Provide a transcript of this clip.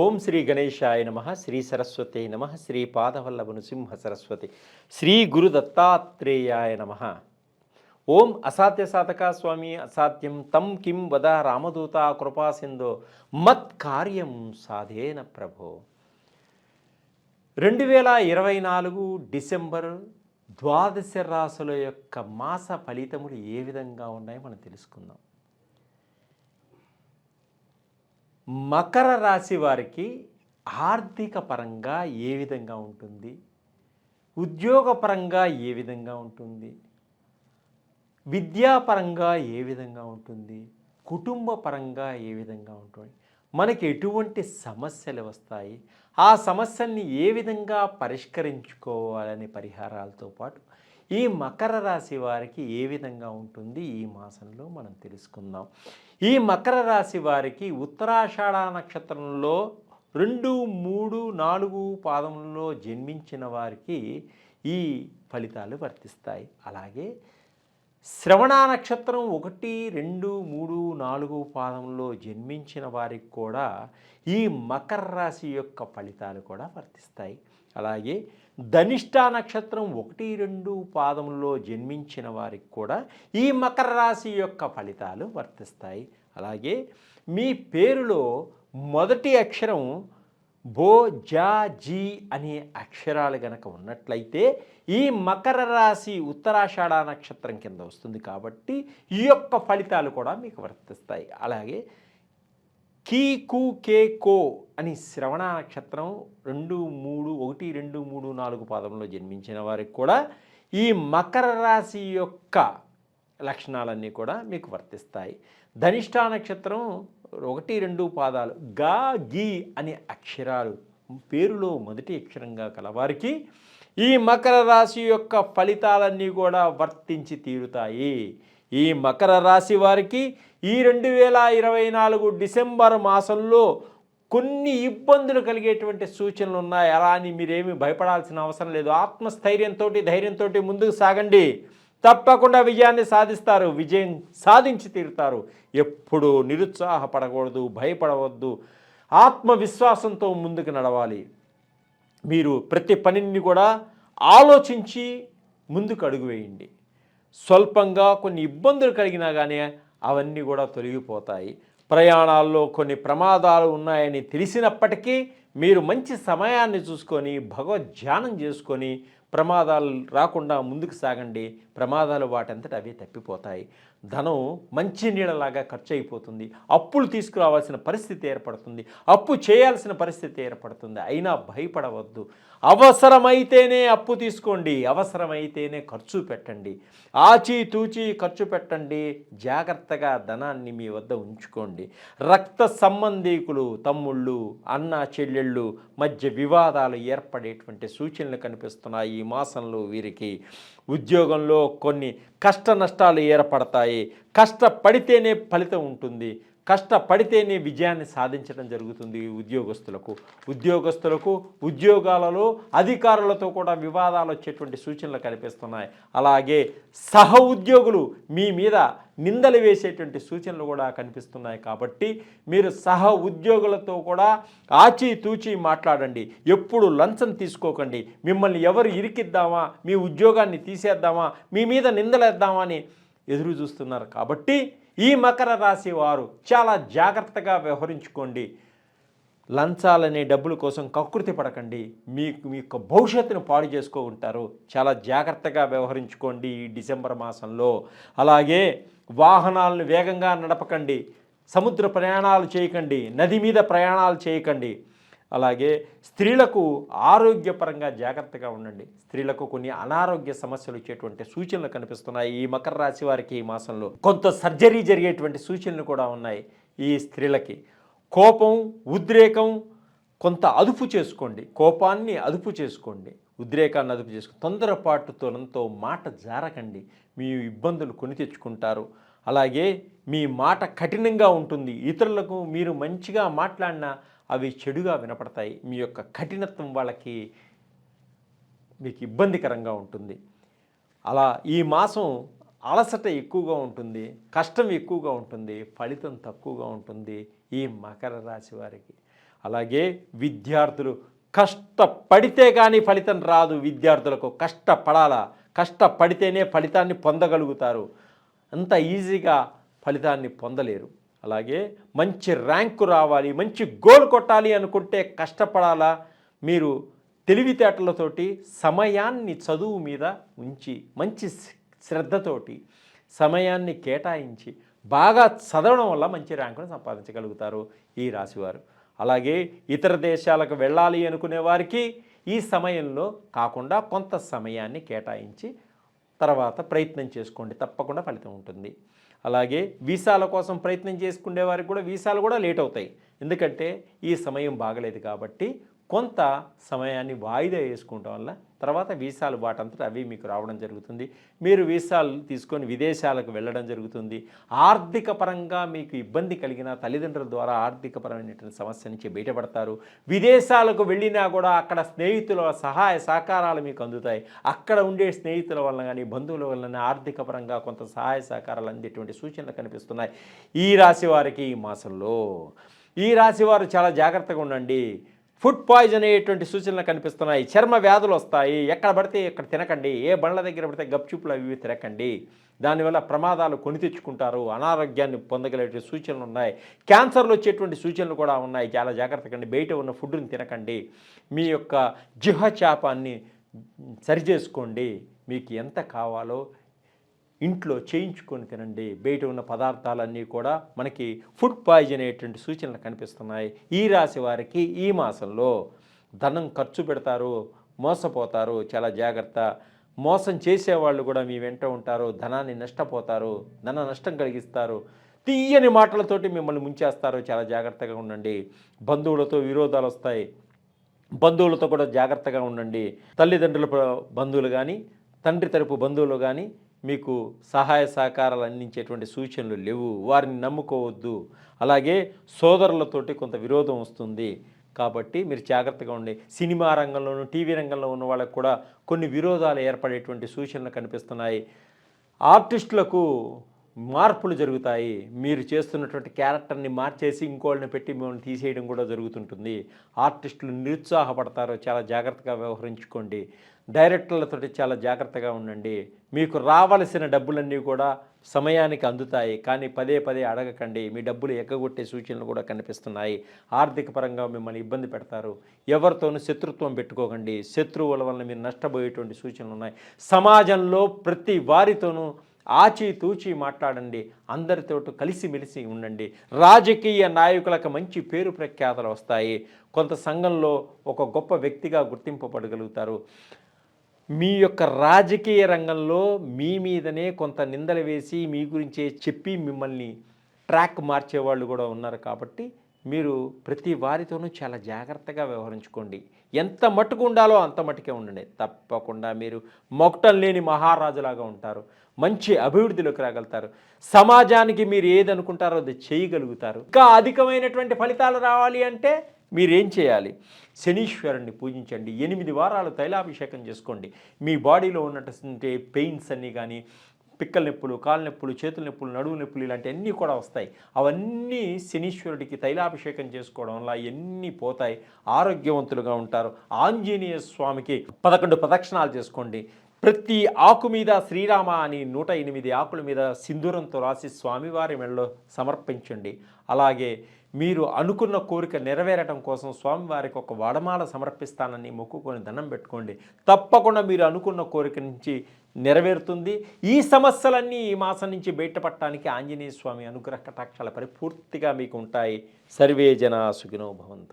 ఓం శ్రీ గణేశాయ నమ శ్రీ సరస్వతి నమ శ్రీ పాదవల్లభ నృసింహ సరస్వతి శ్రీ గురు దత్తాత్రేయాయ నమ. ఓం అసాధ్య సాధక స్వామి అసాధ్యం తం కిం వద రామదూత కృపాసిందో మత్ కార్యం సాధేన ప్రభో. రెండు వేల ఇరవై నాలుగు డిసెంబర్ ద్వాదశ రాసుల యొక్క మాస ఫలితములు ఏ విధంగా ఉన్నాయో మనం తెలుసుకుందాం. మకర రాశి వారికి ఆర్థిక పరంగా ఏ విధంగా ఉంటుంది? ఉద్యోగపరంగా ఏ విధంగా ఉంటుంది? విద్యాపరంగా ఏ విధంగా ఉంటుంది? కుటుంబ పరంగా ఏ విధంగా ఉంటుంది? మనకి ఎటువంటి సమస్యలు వస్తాయి? ఆ సమస్యల్ని ఏ విధంగా పరిష్కరించుకోవాలనే పరిహారాలతో పాటు ఈ మకర రాశి వారికి ఏ విధంగా ఉంటుంది? ఈ మాసంలో మనం తెలుసుకుందాం. ఈ మకర రాశి వారికి ఉత్తరాషాఢ నక్షత్రంలో రెండు మూడు నాలుగు పాదములలో జన్మించిన వారికి ఈ ఫలితాలు వర్తిస్తాయి. అలాగే శ్రవణ నక్షత్రం ఒకటి రెండు మూడు నాలుగు పాదంలో జన్మించిన వారికి కూడా ఈ మకర రాశి యొక్క ఫలితాలు కూడా వర్తిస్తాయి. అలాగే ధనిష్ట నక్షత్రం ఒకటి రెండు పాదముల్లో జన్మించిన వారికి కూడా ఈ మకర రాశి యొక్క ఫలితాలు వర్తిస్తాయి. అలాగే మీ పేరులో మొదటి అక్షరం బో జా జీ అనే అక్షరాలు గనక ఉన్నట్లయితే ఈ మకర రాశి ఉత్తరాషాఢ నక్షత్రం కింద వస్తుంది కాబట్టి ఈ యొక్క ఫలితాలు కూడా మీకు వర్తిస్తాయి. అలాగే కీ కు కే కో అని శ్రవణ నక్షత్రం రెండు మూడు ఒకటి రెండు మూడు నాలుగు పాదంలో జన్మించిన వారికి కూడా ఈ మకర రాశి యొక్క లక్షణాలన్నీ కూడా మీకు వర్తిస్తాయి. ధనిష్ట నక్షత్రం ఒకటి రెండు పాదాలు గా గీ అనే అక్షరాలు పేరులో మొదటి అక్షరంగా కలవారికి ఈ మకర రాశి యొక్క ఫలితాలన్నీ కూడా వర్తించి తీరుతాయి. ఈ మకర రాశి వారికి ఈ రెండు వేల ఇరవై నాలుగు డిసెంబర్ మాసంలో కొన్ని ఇబ్బందులు కలిగేటువంటి సూచనలు ఉన్నాయి. అలా అని మీరేమి భయపడాల్సిన అవసరం లేదు. ఆత్మస్థైర్యంతో ధైర్యంతో ముందుకు సాగండి. తప్పకుండా విజయాన్ని సాధిస్తారు. విజయం సాధించి తీరుతారు. ఎప్పుడు నిరుత్సాహపడకూడదు భయపడవద్దు. ఆత్మవిశ్వాసంతో ముందుకు నడవాలి. మీరు ప్రతి పనిని కూడా ఆలోచించి ముందుకు అడుగు వేయండి. స్వల్పంగా కొన్ని ఇబ్బందులు కలిగినా కానీ అవన్నీ కూడా తొలగిపోతాయి. ప్రయాణాల్లో కొన్ని ప్రమాదాలు ఉన్నాయని తెలిసినప్పటికీ మీరు మంచి సమయాన్ని చూసుకొని భగవద్ధ్యానం చేసుకొని ప్రమాదాలు రాకుండా ముందుకు సాగండి. ప్రమాదాలు వాటంతట అవే తప్పిపోతాయి. ధనం మంచి నీళ్ళలాగా ఖర్చు అయిపోతుంది అప్పులు తీసుకురావాల్సిన పరిస్థితి ఏర్పడుతుంది. అప్పు చేయాల్సిన పరిస్థితి ఏర్పడుతుంది. అయినా భయపడవద్దు. అవసరమైతేనే అప్పు తీసుకోండి అవసరమైతేనే ఖర్చు పెట్టండి. ఆచితూచి ఖర్చు పెట్టండి జాగ్రత్తగా ధనాన్ని మీ వద్ద ఉంచుకోండి. రక్త సంబంధీకులు తమ్ముళ్ళు అన్న చెల్లెళ్ళు మధ్య వివాదాలు ఏర్పడేటువంటి సూచనలు కనిపిస్తున్నాయి. ఈ మాసంలో వీరికి ఉద్యోగంలో కొన్ని కష్ట నష్టాలు ఏర్పడతాయి. కష్టపడితేనే ఫలితం ఉంటుంది. కష్టపడితేనే విజయాన్ని సాధించడం జరుగుతుంది ఉద్యోగస్తులకు. ఉద్యోగస్తులకు ఉద్యోగాలలో అధికారులతో కూడా వివాదాలు వచ్చేటువంటి సూచనలు కనిపిస్తున్నాయి. అలాగే సహ ఉద్యోగులు మీ మీద నిందలు వేసేటువంటి సూచనలు కూడా కనిపిస్తున్నాయి కాబట్టి మీరు సహ ఉద్యోగులతో కూడా ఆచితూచి మాట్లాడండి. ఎప్పుడు లంచం తీసుకోకండి. మిమ్మల్ని ఎవరు ఇరికిద్దామా? మీ ఉద్యోగాన్ని తీసేద్దామా? మీ మీద నిందలేద్దామా అని ఎదురు చూస్తున్నారు కాబట్టి ఈ మకర రాశి వారు చాలా జాగ్రత్తగా వ్యవహరించుకోండి. లంచాలనే డబ్బుల కోసం కకృతి పడకండి. మీకు మీ యొక్క భవిష్యత్తును పాడు చేసుకుంటారు చాలా జాగ్రత్తగా వ్యవహరించుకోండి ఈ డిసెంబర్ మాసంలో. అలాగే వాహనాలను వేగంగా నడపకండి. సముద్ర ప్రయాణాలు చేయకండి. నది మీద ప్రయాణాలు చేయకండి. అలాగే స్త్రీలకు ఆరోగ్యపరంగా జాగ్రత్తగా ఉండండి. స్త్రీలకు కొన్ని అనారోగ్య సమస్యలు వచ్చేటువంటి సూచనలు కనిపిస్తున్నాయి. ఈ మకర రాశి వారికి ఈ మాసంలో కొంత సర్జరీ జరిగేటువంటి సూచనలు కూడా ఉన్నాయి ఈ స్త్రీలకి. కోపం ఉద్రేకం కొంత అదుపు చేసుకోండి. కోపాన్ని అదుపు చేసుకోండి. ఉద్రేకాన్ని అదుపు చేసుకోండి తొందరపాటుతోనంతో మాట జారకండి. మీ ఇబ్బందులు కొని తెచ్చుకుంటారు. అలాగే మీ మాట కఠినంగా ఉంటుంది. ఇతరులకు మీరు మంచిగా మాట్లాడినా అవి చెడుగా వినపడతాయి. మీ యొక్క కఠినత్వం వాళ్ళకి మీకు ఇబ్బందికరంగా ఉంటుంది. అలా ఈ మాసం అలసట ఎక్కువగా ఉంటుంది. కష్టం ఎక్కువగా ఉంటుంది. ఫలితం తక్కువగా ఉంటుంది ఈ మకర రాశి వారికి. అలాగే విద్యార్థులు కష్టపడితే కానీ ఫలితం రాదు. విద్యార్థులకు కష్టపడాలా? కష్టపడితేనే ఫలితాన్ని పొందగలుగుతారు. అంత ఈజీగా ఫలితాన్ని పొందలేరు. అలాగే మంచి ర్యాంకు రావాలి మంచి గోల్ కొట్టాలి అనుకుంటే కష్టపడాలా? మీరు తెలివితేటలతోటి సమయాన్ని చదువు మీద ఉంచి మంచి శ్రద్ధతోటి సమయాన్ని కేటాయించి బాగా చదవడం వల్ల మంచి ర్యాంకును సంపాదించగలుగుతారు ఈ రాశివారు. అలాగే ఇతర దేశాలకు వెళ్ళాలి అనుకునే వారికి ఈ సమయంలో కాకుండా కొంత సమయాన్ని కేటాయించి తర్వాత ప్రయత్నం చేసుకోండి. తప్పకుండా ఫలితం ఉంటుంది. అలాగే వీసాల కోసం ప్రయత్నం చేసుకునే వారికి కూడా వీసాలు కూడా లేట్ అవుతాయి. ఎందుకంటే ఈ సమయం బాగలేదు కాబట్టి కొంత సమయాన్ని వాయిదా వేసుకోవటం వల్ల తర్వాత వీసాలు బాటంతట అవి మీకు రావడం జరుగుతుంది. మీరు వీసాలు తీసుకొని విదేశాలకు వెళ్ళడం జరుగుతుంది. ఆర్థిక పరంగా మీకు ఇబ్బంది కలిగిన తల్లిదండ్రుల ద్వారా ఆర్థికపరమైనటువంటి సమస్య నుంచి బయటపడతారు. విదేశాలకు వెళ్ళినా కూడా అక్కడ స్నేహితుల సహాయ సహకారాలు మీకు అందుతాయి. అక్కడ ఉండే స్నేహితుల వల్ల కానీ బంధువుల వలన ఆర్థిక పరంగా కొంత సహాయ సహకారాలు అందేటువంటి సూచనలు కనిపిస్తున్నాయి. ఈ రాశి వారికి ఈ మాసంలో ఈ రాశి వారు చాలా జాగ్రత్తగా ఉండండి. ఫుడ్ పాయిజన్ అయ్యేటువంటి సూచనలు కనిపిస్తున్నాయి. చర్మ వ్యాధులు వస్తాయి. ఎక్కడ పడితే ఇక్కడ తినకండి. ఏ బండ్ల దగ్గర పడితే గప్చుప్పులు అవి తినకండి. దానివల్ల ప్రమాదాలు కొని తెచ్చుకుంటారు. అనారోగ్యాన్ని పొందగలిగే సూచనలు ఉన్నాయి. క్యాన్సర్లు వచ్చేటువంటి సూచనలు కూడా ఉన్నాయి. చాలా జాగ్రత్తగా అండి బయట ఉన్న ఫుడ్ని తినకండి. మీ యొక్క జిహ చాపాన్ని సరిచేసుకోండి. మీకు ఎంత కావాలో ఇంట్లో చేయించుకొని తినండి. బయట ఉన్న పదార్థాలన్నీ కూడా మనకి ఫుడ్ పాయిజన్ అయ్యేటువంటి సూచనలు కనిపిస్తున్నాయి. ఈ రాశి వారికి ఈ మాసంలో ధనం ఖర్చు పెడతారు మోసపోతారు. చాలా జాగ్రత్త. మోసం చేసేవాళ్ళు కూడా మీ వెంట ఉంటారు. ధనాన్ని నష్టపోతారు. ధన నష్టం కలిగిస్తారు. తీయని మాటలతోటి మిమ్మల్ని ముంచేస్తారు. చాలా జాగ్రత్తగా ఉండండి. బంధువులతో విరోధాలు వస్తాయి. బంధువులతో కూడా జాగ్రత్తగా ఉండండి. తల్లిదండ్రుల బంధువులు కానీ తండ్రి తరపు బంధువులు కానీ మీకు సహాయ సహకారాలు అందించేటువంటి సూచనలు లేవు. వారిని నమ్ముకోవద్దు. అలాగే సోదరులతోటి కొంత విరోధం వస్తుంది. కాబట్టి మీరు జాగ్రత్తగా ఉండి సినిమా రంగంలోనూ టీవీ రంగంలో ఉన్న వాళ్ళకు కూడా కొన్ని విరోధాలు ఏర్పడేటువంటి సూచనలు కనిపిస్తున్నాయి. ఆర్టిస్టులకు మార్పులు జరుగుతాయి. మీరు చేస్తున్నటువంటి క్యారెక్టర్ని మార్చేసి ఇంకోళ్ళని పెట్టి మిమ్మల్ని తీసేయడం కూడా జరుగుతుంటుంది. ఆర్టిస్టులు నిరుత్సాహపడతారు చాలా జాగ్రత్తగా వ్యవహరించుకోండి. డైరెక్టర్లతోటి చాలా జాగ్రత్తగా ఉండండి. మీకు రావలసిన డబ్బులన్నీ కూడా సమయానికి అందుతాయి. కానీ పదే పదే అడగకండి. మీ డబ్బులు ఎగ్గగొట్టే సూచనలు కూడా కనిపిస్తున్నాయి. ఆర్థిక పరంగా మిమ్మల్ని ఇబ్బంది పెడతారు. ఎవరితోనూ శత్రుత్వం పెట్టుకోకండి. శత్రువుల వలన మీరు నష్టపోయేటువంటి సూచనలు ఉన్నాయి. సమాజంలో ప్రతి వారితోనూ ఆచితూచి మాట్లాడండి అందరితోటి కలిసిమెలిసి ఉండండి. రాజకీయ నాయకులకు మంచి పేరు ప్రఖ్యాతలు వస్తాయి. కొంత సంఘంలో ఒక గొప్ప వ్యక్తిగా గుర్తింపబడగలుగుతారు. మీ యొక్క రాజకీయ రంగంలో మీ మీదనే కొంత నిందలు వేసి మీ గురించే చెప్పి మిమ్మల్ని ట్రాక్ మార్చేవాళ్ళు కూడా ఉన్నారు కాబట్టి మీరు ప్రతి వారితోనూ చాలా జాగ్రత్తగా వ్యవహరించుకోండి. ఎంత మట్టుకు ఉండాలో అంత మట్టుకే ఉండండి. తప్పకుండా మీరు మొక్కటం లేని మహారాజులాగా ఉంటారు. మంచి అభివృద్ధిలోకి రాగలుగుతారు. సమాజానికి మీరు ఏదనుకుంటారో అది చేయగలుగుతారు. ఇంకా అధికమైనటువంటి ఫలితాలు రావాలి అంటే మీరేం చేయాలి? శనీశ్వరుణ్ణి పూజించండి. ఎనిమిది వారాలు తైలాభిషేకం చేసుకోండి. మీ బాడీలో ఉన్నటువంటి పెయిన్స్ అన్నీ కానీ పిక్కల నొప్పులు కాళ్ళ నొప్పులు చేతుల నొప్పులు నడువు నొప్పులు ఇలాంటివన్నీ కూడా వస్తాయి. అవన్నీ శనీశ్వరుడికి తైలాభిషేకం చేసుకోవడం వల్ల ఎన్ని పోతాయి. ఆరోగ్యవంతులుగా ఉంటారు. ఆంజనేయ స్వామికి పదకొండు ప్రదక్షిణాలు చేసుకోండి. ప్రతి ఆకు మీద శ్రీరామ అని నూట ఎనిమిది ఆకుల మీద సింధూరంతో రాసి స్వామివారి మెడలో సమర్పించండి. అలాగే మీరు అనుకున్న కోరిక నెరవేరటం కోసం స్వామివారికి ఒక వడమాల సమర్పిస్తానని మొక్కుకొని దండం పెట్టుకోండి. తప్పకుండా మీరు అనుకున్న కోరిక నుంచి నెరవేరుతుంది. ఈ సమస్యలన్నీ ఈ మాసం నుంచి బయటపడటానికి ఆంజనేయ స్వామి అనుగ్రహ కటాక్షాల పరిపూర్తిగా మీకు ఉంటాయి సర్వే జనా సుఖినో భవంతు.